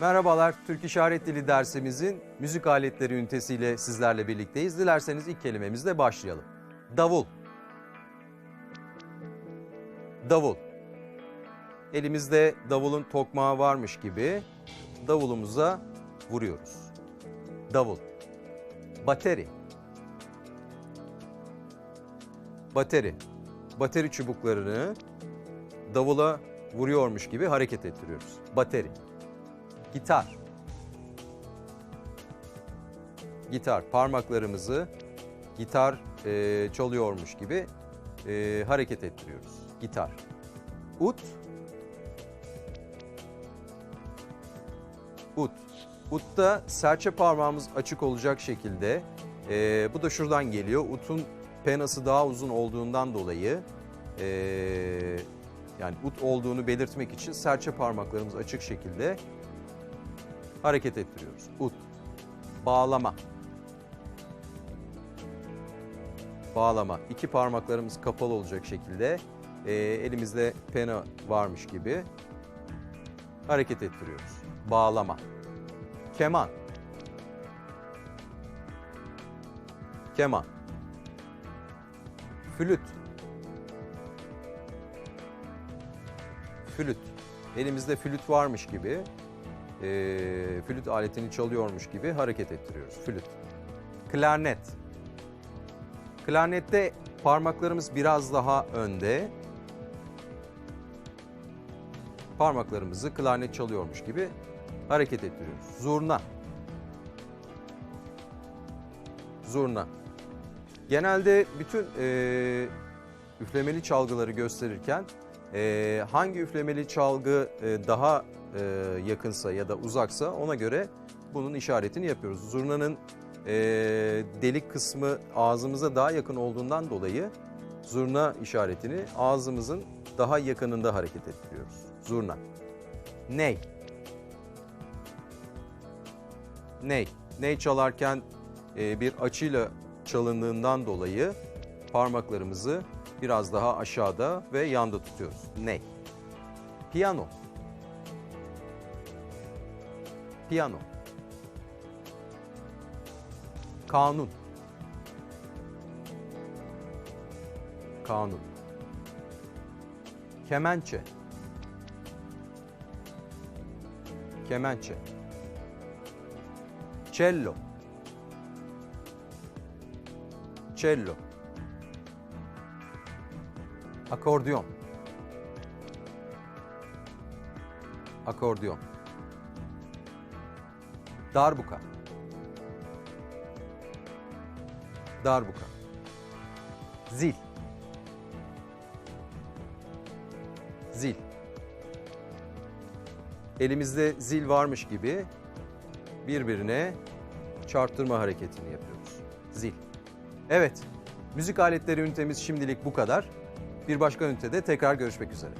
Merhabalar, Türk İşaret Dili dersimizin müzik aletleri ünitesiyle sizlerle birlikteyiz. Dilerseniz ilk kelimemizle başlayalım. Davul. Davul. Elimizde davulun tokmağı varmış gibi davulumuza vuruyoruz. Davul. Bateri. Bateri. Bateri çubuklarını davula vuruyormuş gibi hareket ettiriyoruz. Bateri. Gitar. Gitar. Parmaklarımızı gitar e, çalıyormuş gibi e, hareket ettiriyoruz. Gitar. Ut. Ut. Utta serçe parmağımız açık olacak şekilde, e, bu da şuradan geliyor. Utun penası daha uzun olduğundan dolayı, e, yani ut olduğunu belirtmek için serçe parmaklarımız açık şekilde hareket ettiriyoruz. Ut. Bağlama. Bağlama. İki parmaklarımız kapalı olacak şekilde e, elimizde pena varmış gibi hareket ettiriyoruz. Bağlama. Keman. Keman. Flüt. Flüt. Elimizde flüt varmış gibi, e, flüt aletini çalıyormuş gibi hareket ettiriyoruz. Flüt. Klarnet. Klarnette parmaklarımız biraz daha önde. Parmaklarımızı klarnet çalıyormuş gibi hareket ettiriyoruz. Zurna. Zurna. Genelde bütün e, üflemeli çalgıları gösterirken e, hangi üflemeli çalgı e, daha e, yakınsa ya da uzaksa ona göre bunun işaretini yapıyoruz. Zurnanın e, delik kısmı ağzımıza daha yakın olduğundan dolayı zurna işaretini ağzımızın daha yakınında hareket ettiriyoruz. Zurna. Ney. Ney. Ney çalarken e, bir açıyla çalındığından dolayı parmaklarımızı biraz daha aşağıda ve yanda tutuyoruz. Ney. Piyano. Piyano. Kanun. Kanun. Kemençe. Kemençe. Cello. Cello. Akordeon. Akordeon. Darbuka. Darbuka. Zil. Zil. Elimizde zil varmış gibi birbirine çarptırma hareketini yapıyoruz. Zil. Evet, müzik aletleri ünitemiz şimdilik bu kadar. Bir başka ünitede tekrar görüşmek üzere.